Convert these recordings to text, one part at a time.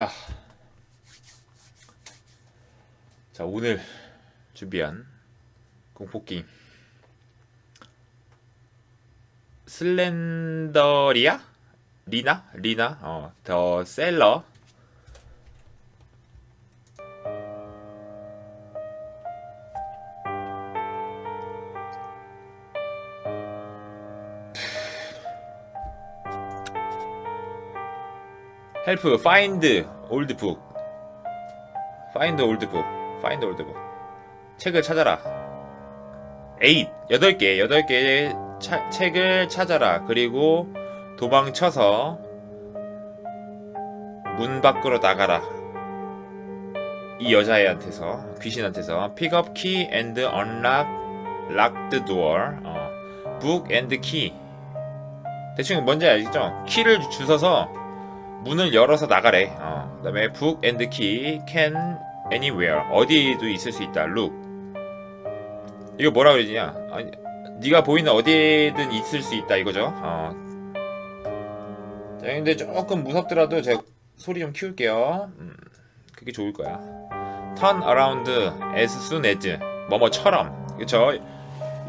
아. 자 오늘 준비한 공포 게임. 슬렌더리아? 리나? 리나? 어 더 셀러 헬프 파인드 올드 북 파인드 올드 북 파인드 올드 북 책을 찾아라. 8 8개 8개의 차- 책을 찾아라. 그리고 도망쳐서 문 밖으로 나가라. 이 여자애한테서 귀신한테서 pick up key and unlock lock the door. 어, book and key. 대충 뭔지 알겠죠? 키를 주워서 문을 열어서 나가래. 어. 그다음에 book and key can anywhere 어디에도 있을 수 있다. look. 이거 뭐라 그러지냐? 아니, 네가 보이는 어디에든 있을 수 있다 이거죠. 어. 자, 근데 조금 무섭더라도 제가 소리 좀 키울게요. 음, 그게 좋을 거야. turn around as soon as 뭐뭐처럼. 그쵸?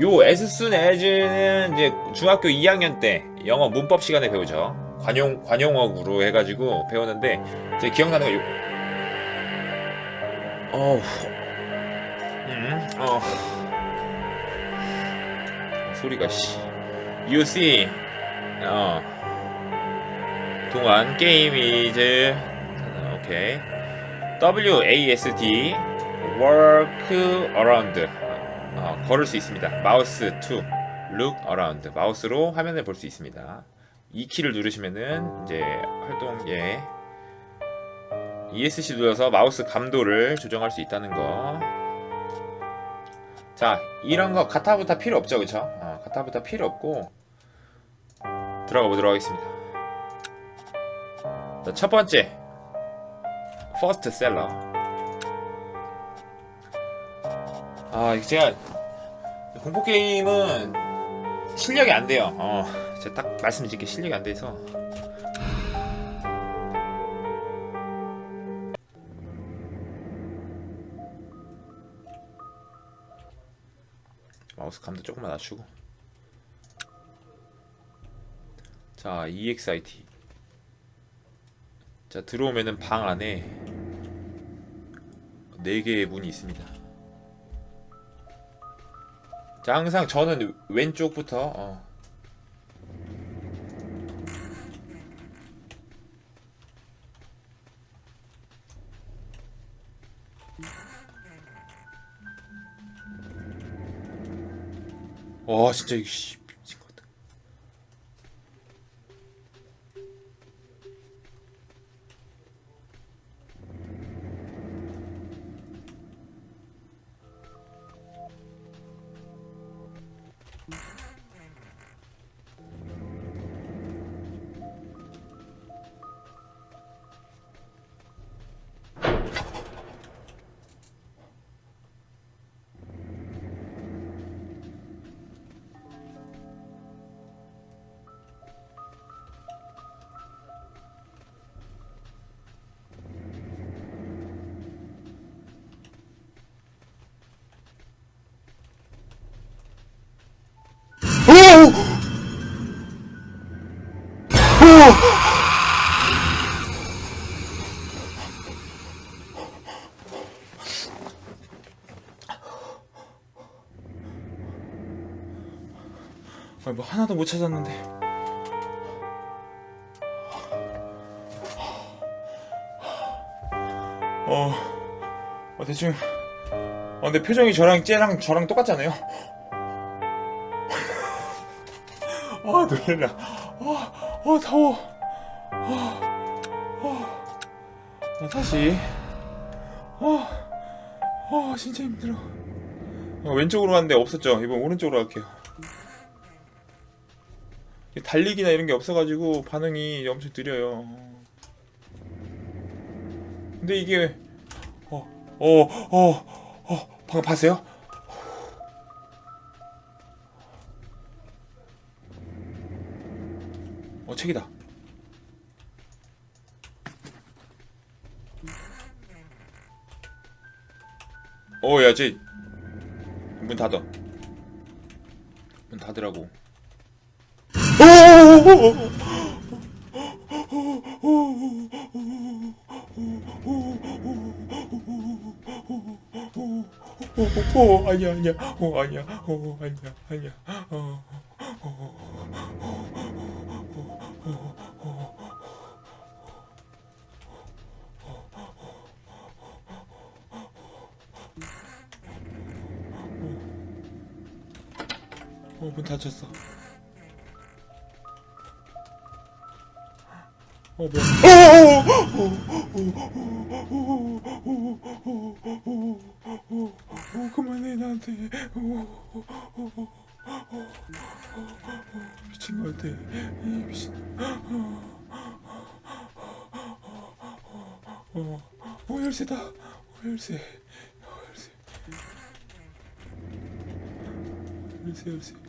요 as soon as는 이제 중학교 2학년 때 영어 문법 시간에 배우죠. 관용 관용어구로 해가지고 배우는데 제 기억나는 거 요. 어우. 음. 어. 소리가 씨. You see. 어. 동안 게임 이제 오케이. W A S D work around. 어, 걸을 수 있습니다. 마우스 to look around. 마우스로 화면을 볼 수 있습니다. 이 키를 누르시면은 이제 활동 예 ESC 눌러서 마우스 감도를 조정할 수 있다는 거. 자, 이런 거 가타부타 필요 없죠, 그쵸? 어, 가타부타 필요 없고 들어가 보도록 하겠습니다. 자, 첫 번째 퍼스트 셀러. 아, 제가 공포 게임은 실력이 안 돼요. 어. 제가 딱 말씀드릴게 실력이 안 돼서. 마우스 감도 조금만 낮추고. 자 EXIT 자 들어오면은 방 안에 4개의 문이 있습니다. 자 항상 저는 왼쪽부터 어, 와 진짜 씨 아니 뭐 하나도 못 찾았는데. 어, 어 대충. 어 근데 표정이 저랑 쟤랑 저랑 똑같지 않아요? 아 놀래라. 아, 아 더워. 아, 아, 아, 다시. 아, 아 진짜 힘들어. 어, 왼쪽으로 갔는데 없었죠. 이번 오른쪽으로 갈게요. 달리기나 이런 게 없어가지고 반응이 엄청 느려요. 근데 이게 어, 어, 어, 어, 방금 봤어요? 책이다. 오, 야, 쟤. 문 닫아. 문 닫으라고. 오, 오, 아니야, 아니야, 오, 아니야, 오, 아니야, 아니야, 어. 어, 문 닫혔어. 어, 뭐야. 어, 그만해, 나한테. 미친 것 같아. 이 미친. 어, 어, 열쇠다. 어, 열쇠. 어, 열쇠. 열쇠, 열쇠.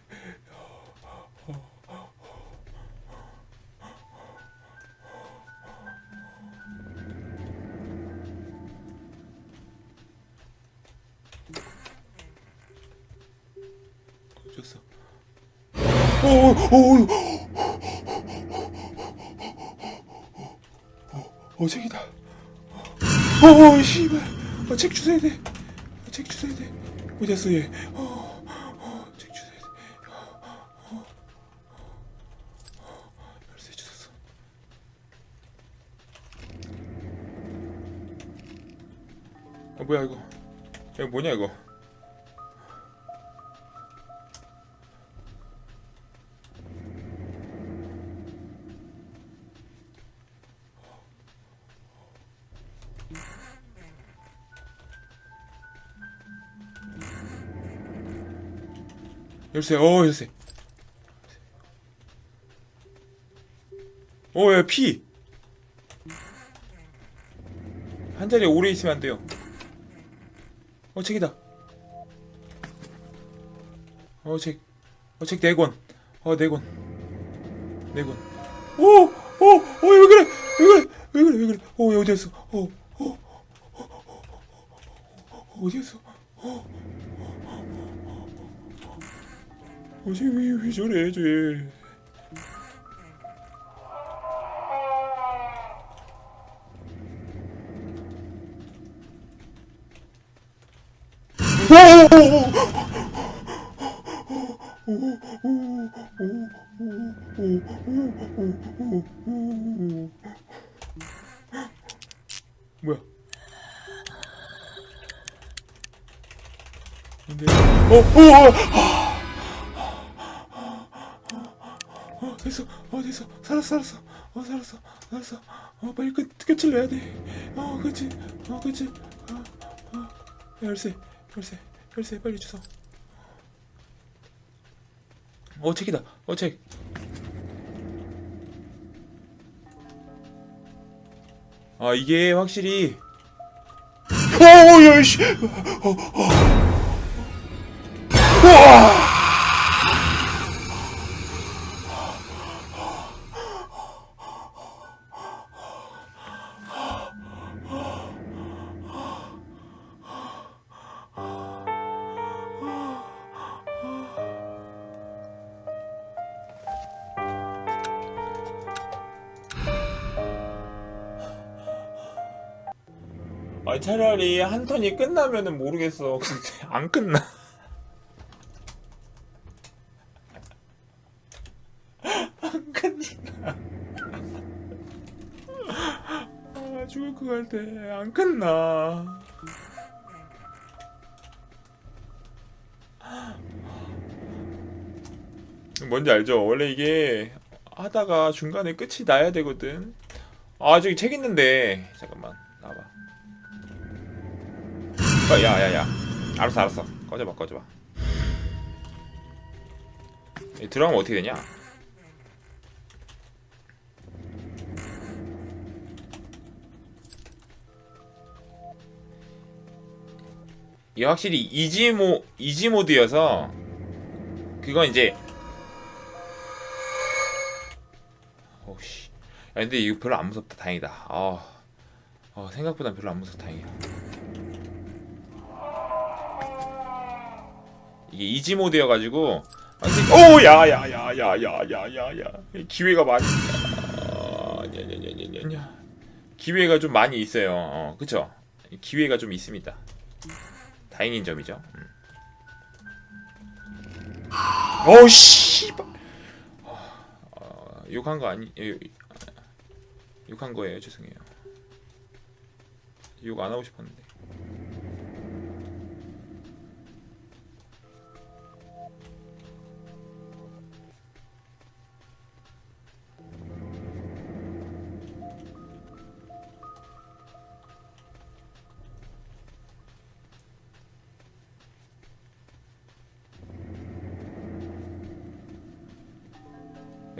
오, 오, 오, 어, 책이다. 어, 어, 씨발. 어, 책 주워야 돼. 어, 책 주워야 돼. 어디 갔어, 얘? 어, 어. 어, 어, 어. 아, 뭐야, 이거. 이거 뭐냐, 이거. 열쇠, 어, 열쇠. 어, 야, 피. 한 자리에 오래 있으면 안 돼요. 어, 책이다. 어, 책. 어, 책 네 권. 어, 네 권. 네 권. 오, 오, 어, 왜 그래? 왜 그래? 왜 그래? 왜 그래? 어, 얘 어디 갔어? 어, 어, 어, 어, 어, 어, 어디 갔어? 어, 어, 쟤 왜, 왜 저래, 쟤. 뭐야? 근데 어, 어, 어, 됐어, 어, 됐어, 살았어, 살았어, 어, 살았어, 살았어, 어, 빨리 끝, 끝을 내야 돼, 어, 그렇지, 어, 그렇지, 어, 어, 열쇠, 열쇠, 열쇠, 빨리 주소. 어, 책이다, 어, 책. 아 이게 확실히 오야 씨 아 차라리 한 턴이 끝나면은 모르겠어. 근데 안 끝나. 안 끝나. 아 죽을 것 같아. 안 끝나. 뭔지 알죠? 원래 이게 하다가 중간에 끝이 나야 되거든. 아 저기 책 있는데. 잠깐만 야 야 야. 알았어 알았어. 꺼져봐 꺼져봐. 이 들어가면 어떻게 되냐? 이게 확실히 이지모 이지 모드여서 그건 이제 오씨. 야 근데 이거 별로 안 무섭다. 다행이다. 아 어, 생각보다 별로 안 무섭다 다행이야 이게 이지 모드여가지고 오 야야야야야야야야. 기회가 많이 아, 냐냐냐냐냐 기회가 좀 많이 있어요. 어 그쵸? 기회가 좀 있습니다. 다행인 점이죠. 음. 어우 씨발. 어, 욕한 거 아니 예, 욕한 거예요? 죄송해요. 욕 안 하고 싶었는데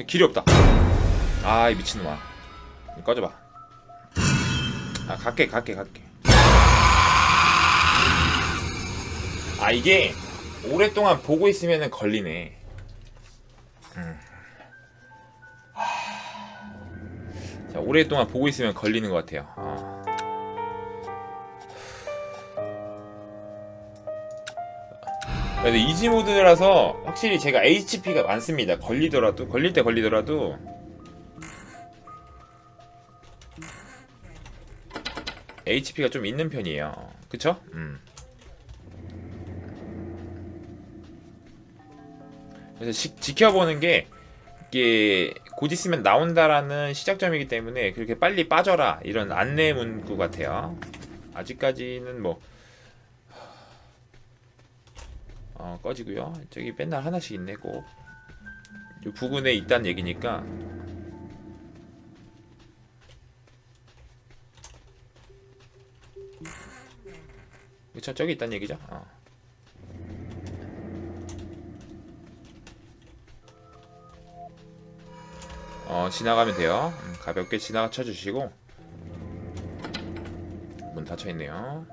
길이 없다. 아 이 미친놈아. 꺼져봐. 아 갈게 갈게 갈게. 아 이게 오랫동안 보고 있으면 걸리네. 음. 하... 자 오랫동안 보고 있으면 걸리는 것 같아요. 어. 근데 이지 모드라서 확실히 제가 HP가 많습니다. 걸리더라도 걸릴 때 걸리더라도 HP가 좀 있는 편이에요. 그쵸? 음. 그래서 지, 지켜보는 게 이게 곧 있으면 나온다라는 시작점이기 때문에 그렇게 빨리 빠져라 이런 안내 문구 같아요. 아직까지는 뭐 어, 꺼지고요. 저기 맨날 하나씩 있네 꼭. 요 부근에 있다는 얘기니까 그쵸 저기 있다는 얘기죠. 어. 어 지나가면 돼요. 음, 가볍게 지나가 쳐주시고 문 닫혀 있네요.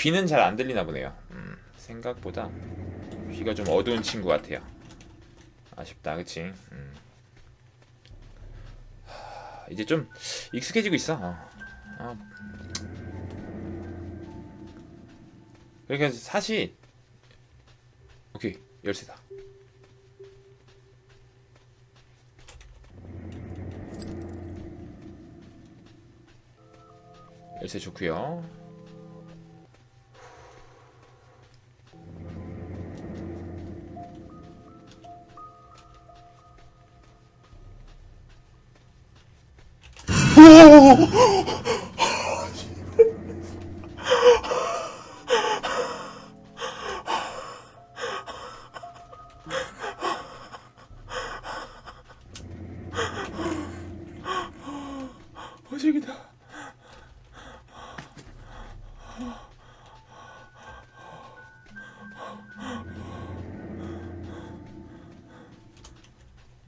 귀는 잘 안 들리나 보네요. 음, 생각보다 귀가 좀 어두운 친구 같아요. 아쉽다, 그치? 음. 하, 이제 좀 익숙해지고 있어. 어. 어. 그러니까 사실 오케이 열쇠다. 열쇠 좋고요. 어저기다.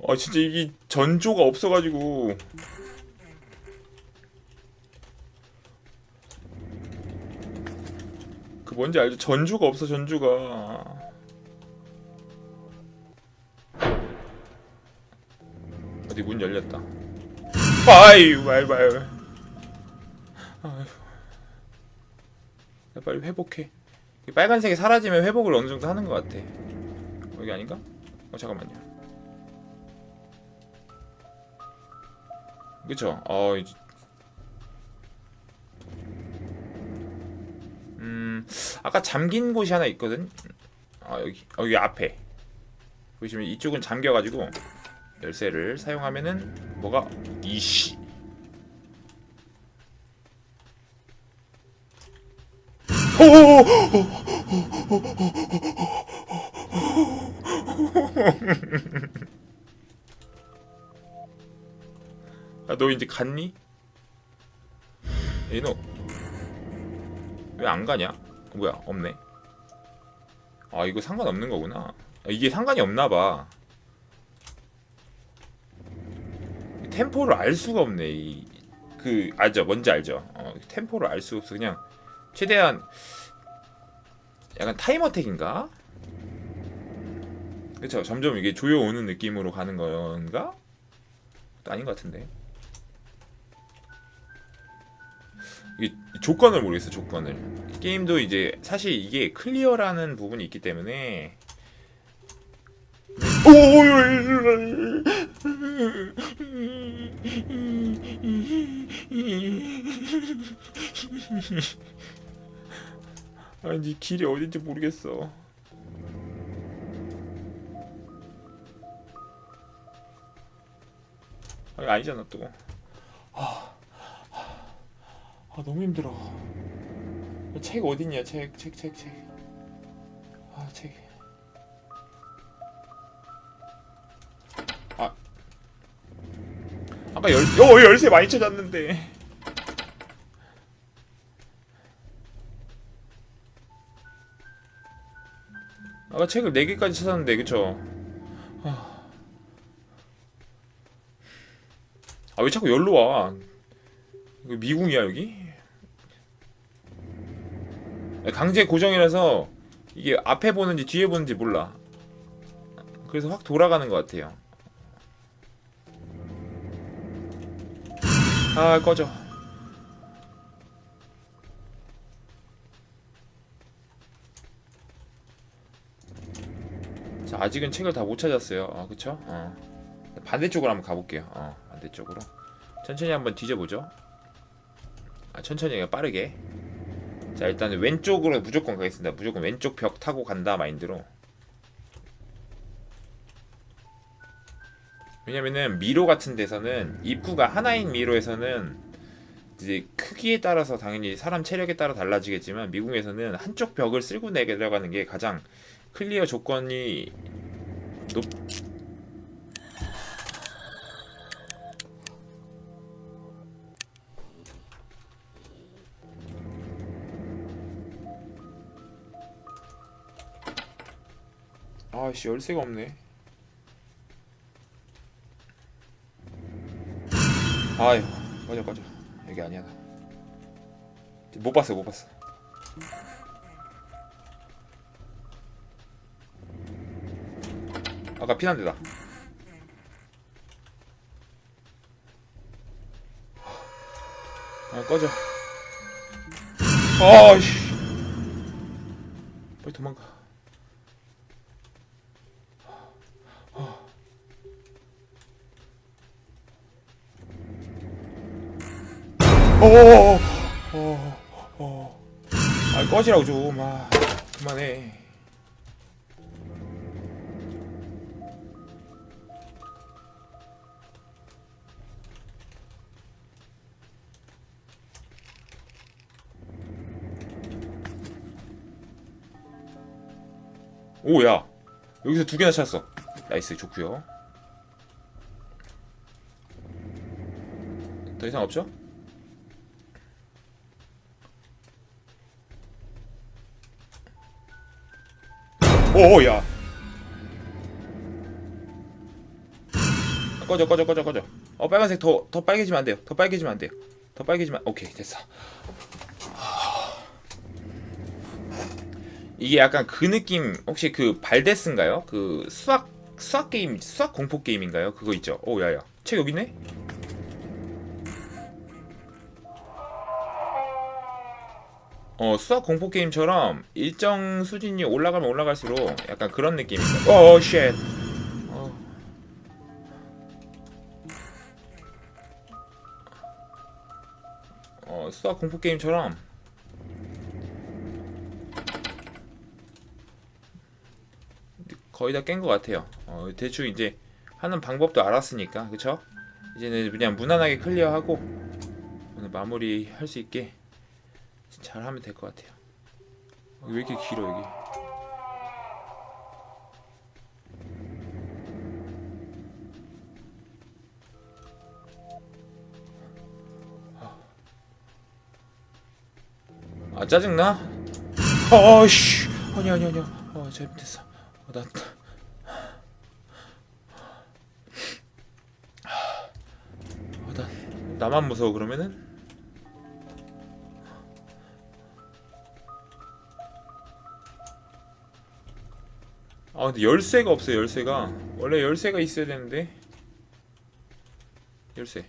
아 진짜 이게 전조가 없어가지고 뭔지 알죠? 전주가 없어 전주가. 어디 문 열렸다. 아유 아유 빨리 회복해. 이 빨간색이 사라지면 회복을 어느 정도 하는 것 같아. 여기 아닌가? 어 잠깐만요. 그쵸? 어 이제 음 아까 잠긴 곳이 하나 있거든 아 여기 어, 여기 앞에 보시면 이쪽은 잠겨가지고 열쇠를 사용하면은 뭐가 이씨 아, 너 이제 갔니? 얘너 왜안 가냐? 어, 뭐야 없네. 아 이거 상관없는 거구나. 아, 이게 상관이 없나 봐. 템포를 알 수가 없네. 이, 그 알죠? 뭔지 알죠? 어, 템포를 알 수가 없어. 그냥 최대한 약간 타임어택인가? 그쵸? 점점 이게 조여오는 느낌으로 가는 건가? 또 아닌 것 같은데. 조건을 모르겠어 조건을. 게임도 이제 사실 이게 클리어라는 부분이 있기 때문에. 아니 길이 어딘지 모르겠어. 아니 아니잖아 또. 아 너무 힘들어. 책 어딨냐? 책, 책, 책, 책. 아 책. 아. 아까 열, 어 열쇠 많이 찾았는데. 아까 책을 4 개까지 찾았는데 그쵸? 아왜 자꾸 열로 와? 이거 미궁이야 여기? 강제 고정이라서 이게 앞에 보는지 뒤에 보는지 몰라. 그래서 확 돌아가는 것 같아요. 아 꺼져. 자 아직은 책을 다 못 찾았어요. 어 그쵸? 어. 반대쪽으로 한번 가볼게요. 어 반대쪽으로. 천천히 한번 뒤져보죠. 아, 천천히 빠르게. 자 일단은 왼쪽으로 무조건 가겠습니다. 무조건 왼쪽 벽 타고 간다 마인드로. 왜냐면은 미로 같은 데서는 입구가 하나인 미로에서는 이제 크기에 따라서 당연히 사람 체력에 따라 달라지겠지만 미궁에서는 한쪽 벽을 쓸고 내려가는 게 가장 클리어 조건이 높. 아씨 열쇠가 없네. 아유 꺼져 꺼져 여기 아니야 나. 못 봤어 못 봤어. 아까 피난 데다. 아 꺼져. 아씨. 빨리 도망가. 어, 어, 어. 아, 꺼지라고 좀. 아, 그만해. 오, 야. 여기서 두 개나 찾았어. 나이스, 좋구요. 더 이상 없죠? 오, 야. 꺼져, 꺼져, 꺼져, 꺼져. 어, 빨간색 더, 더 빨개지면 안 돼요. 더 빨개지면 안 돼요. 더 빨개지면, 오케이, 됐어. 이게 약간 그 느낌, 혹시 그 발데스인가요? 그 수학, 수학 게임, 수학 공포 게임인가요? 그거 있죠? 오, 야, 야. 책 여기 있네? 어 수학 공포 게임처럼 일정 수준이 올라가면 올라갈수록 약간 그런 느낌이죠. 어, 쉣. 어. 어, 수학 공포 게임처럼 거의 다 깬 것 같아요. 어, 대충 이제 하는 방법도 알았으니까, 그쵸? 이제는 그냥 무난하게 클리어하고 오늘 마무리 할 수 있게 잘 하면 될 것 같아요. 왜 이렇게 길어 여기? 아, 아 짜증나? 어, 어, 아씨 아니 아니 아니 어 잘못했어 어, 나 어, 나, 나만 무서워 그러면은? 아 근데 열쇠가 없어요 열쇠가. 원래 열쇠가 있어야 되는데. 열쇠.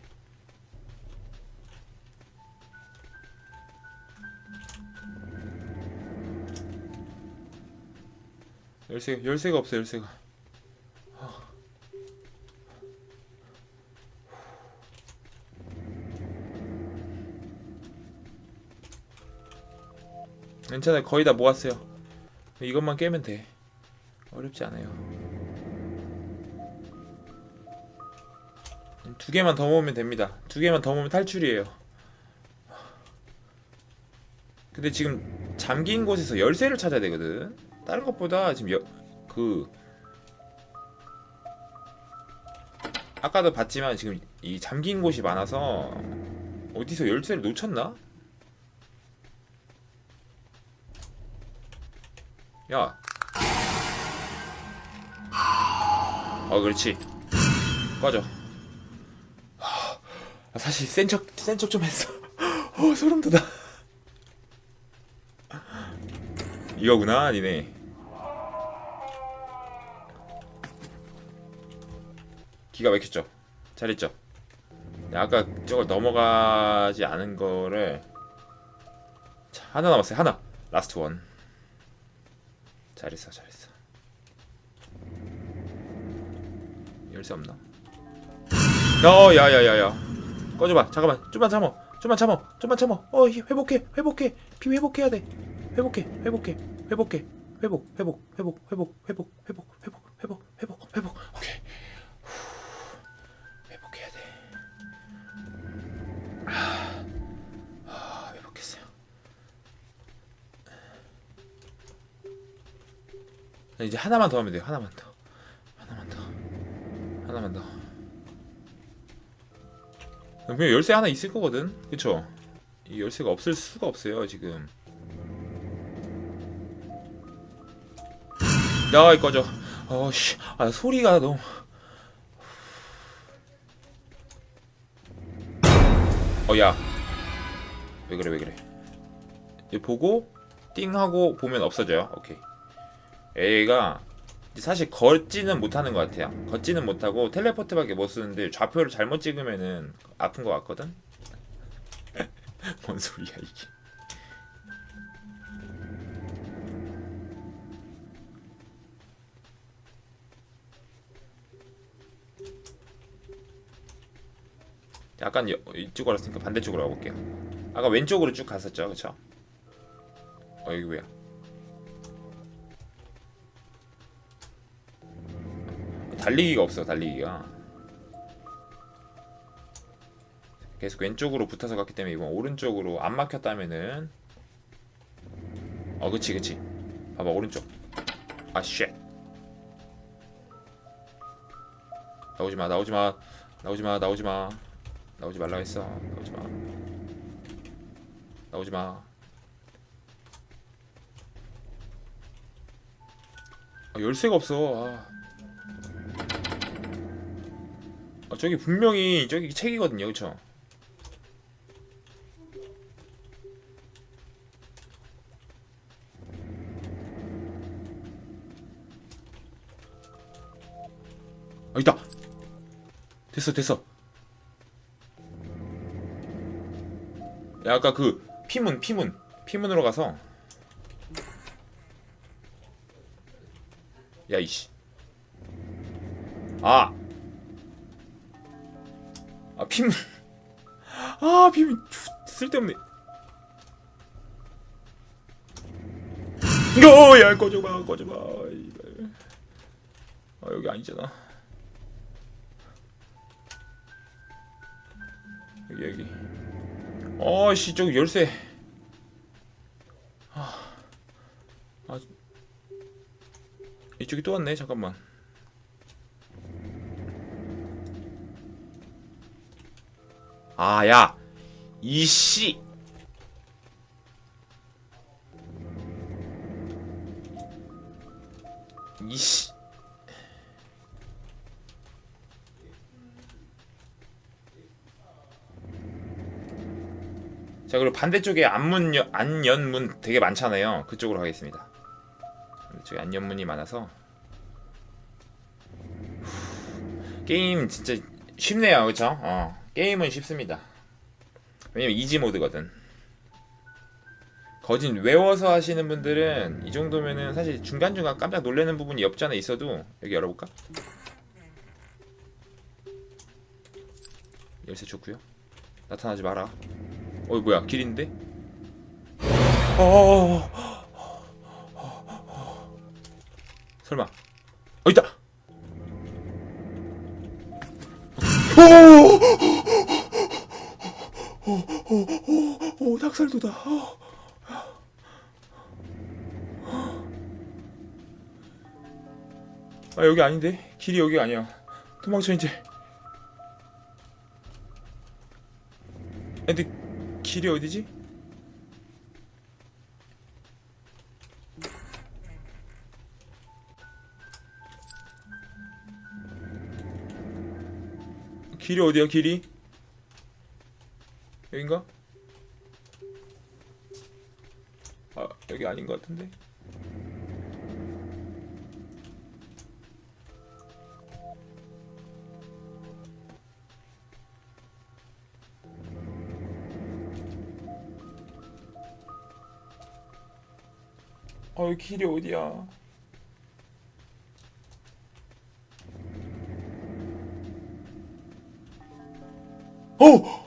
열쇠 열쇠가 없어 열쇠가. 괜찮아요 거의 다 모았어요. 이것만 깨면 돼 어렵지 않아요 두 개만 더 모으면 됩니다 두 개만 더 모으면 탈출이에요 근데 지금 잠긴 곳에서 열쇠를 찾아야 되거든 다른 것보다 지금 여, 그 아까도 봤지만 지금 이 잠긴 곳이 많아서 어디서 열쇠를 놓쳤나? 야. 어 그렇지. 꺼져. 아, 사실 센척센 척 좀 했어. 어 소름 돋아. 이거구나 니네. 기가 막혔죠. 잘했죠. 네, 아까 저걸 넘어가지 않은 거를 자, 하나 남았어요. 하나. 라스트 원. 잘했어, 잘했어. 열쇠 없나? 어, 야야야야. 꺼져봐. 잠깐만. 좀만 참어. 좀만 참어. 좀만 참어. 어, 이 회복해. 회복해. 피 회복해야 돼. 회복해. 회복해. 회복해. 회복. 회복. 회복. 회복. 회복. 회복. 회복. 회복. 회복. 회복. 오케이. 후. 회복해야 돼. 아, 아, 회복했어요. 이제 하나만 더 하면 돼요. 하나만 더. 하나만 더. 분명 열쇠 하나 있을 거거든. 그쵸? 이 열쇠가 없을 수가 없어요, 지금. 야, 이 꺼져. 어씨, 아 소리가 너무. 어, 야. 왜 그래, 왜 그래. 이 보고 띵 하고 보면 없어져요. 오케이. 얘가 사실 걷지는 못하는 것 같아요. 걷지는 못하고 텔레포트밖에 못 쓰는데 좌표를 잘못 찍으면은 아픈 것 같거든. 뭔 소리야 이게? 약간 여- 이쪽으로 왔으니까 반대쪽으로 가볼게요. 아까 왼쪽으로 쭉 갔었죠, 그쵸? 어 여기 뭐야? 달리기가 없어 달리기가. 계속 왼쪽으로 붙어서 갔기 때문에 이번 오른쪽으로 안 막혔다면은. 어 그치 그치. 봐봐 오른쪽. 아쉣. 나오지마 나오지마. 나오지마 나오지마. 나오지 말라 했어. 나오지마. 나오지마. 아, 열쇠가 없어. 아. 아, 저기 분명히 저기 책이거든요, 그쵸? 아, 있다. 됐어, 됐어. 야, 아까 그 피문, 피문, 피문으로 가서. 야, 이씨. 아. 아 피문 아 주- 쓸데없네. 어야 꺼져봐 꺼져봐. 아 여기 아니잖아. 여기 여기. 어씨 저기 열쇠. 아, 아. 이쪽이 또 왔네 잠깐만 아, 야. 이씨. 이씨. 자, 그리고 반대쪽에 안문, 안연문 되게 많잖아요. 그쪽으로 가겠습니다. 저기 안연문이 많아서. 게임 진짜 쉽네요, 그쵸? 어. 게임은 쉽습니다. 왜냐면 이지 모드거든. 거진 외워서 하시는 분들은 이 정도면은 사실 중간중간 깜짝 놀라는 부분이 없지 않아 있어도 여기 열어볼까? 열쇠 좋고요 나타나지 마라 어이 뭐야 길인데? 어 설마 어 있다 오 오오오 닭살도다 어. 아 여기 아닌데 길이 여기가 아니야 도망쳐 이제 근데 길이 어디지? 길이 어디야 길이? 여긴가? 아 여기 아닌 것 같은데 아 길이 어디야 어!